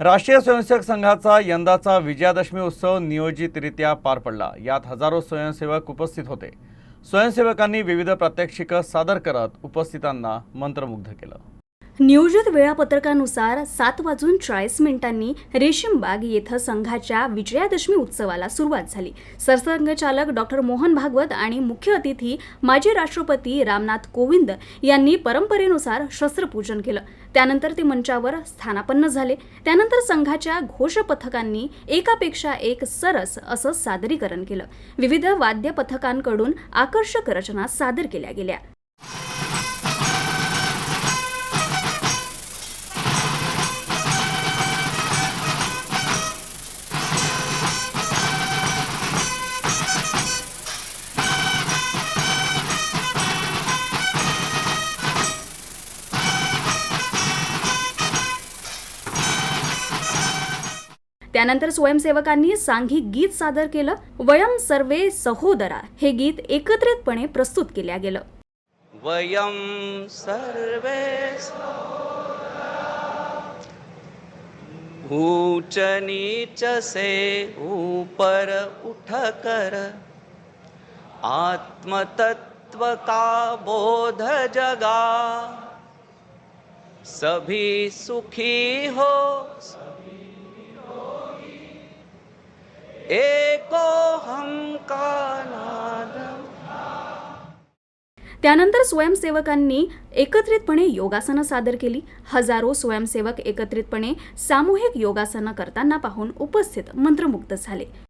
राष्ट्रीय स्वयंसेवक संघाचा यंदाचा विजयादशमी उत्सव नियोजितरित्या पार पडला. यात हजारो स्वयंसेवक उपस्थित होते. स्वयंसेवकांनी विविध प्रात्यक्षिकं सादर करत उपस्थितांना मंत्रमुग्ध केलं. नियोजित वेळापत्रकानुसार सात वाजून चाळीस मिनिटांनी रेशीमबाग येथं संघाच्या विजयादशमी उत्सवाला सुरुवात झाली. सरसंघचालक डॉक्टर मोहन भागवत आणि मुख्य अतिथी माजी राष्ट्रपती रामनाथ कोविंद यांनी परंपरेनुसार शस्त्रपूजन केलं. त्यानंतर ते मंचावर स्थानापन्न झाले. त्यानंतर संघाच्या घोष पथकांनी एकापेक्षा एक सरस असं सादरीकरण केलं. विविध वाद्य पथकांकडून आकर्षक रचना सादर केल्या गेल्या. त्यानंतर स्वयंसेवकांनी सांघिक गीत सादर केलं. वयम सर्वे सहोदरा. हे गीत एकत्रितपणे प्रस्तुत केल्या गेलं. वयं सर्वे ऊच नीच से ऊपर उठ कर. आत्मतत्व का बोध जगा. सभी सुखी हो. एको हम का त्यानंतर स्वयंसेवकांनी एकत्रितपणे योगासनं सादर केली. हजारो स्वयंसेवक एकत्रितपणे सामूहिक योगासनं करताना पाहून उपस्थित मंत्रमुग्ध झाले.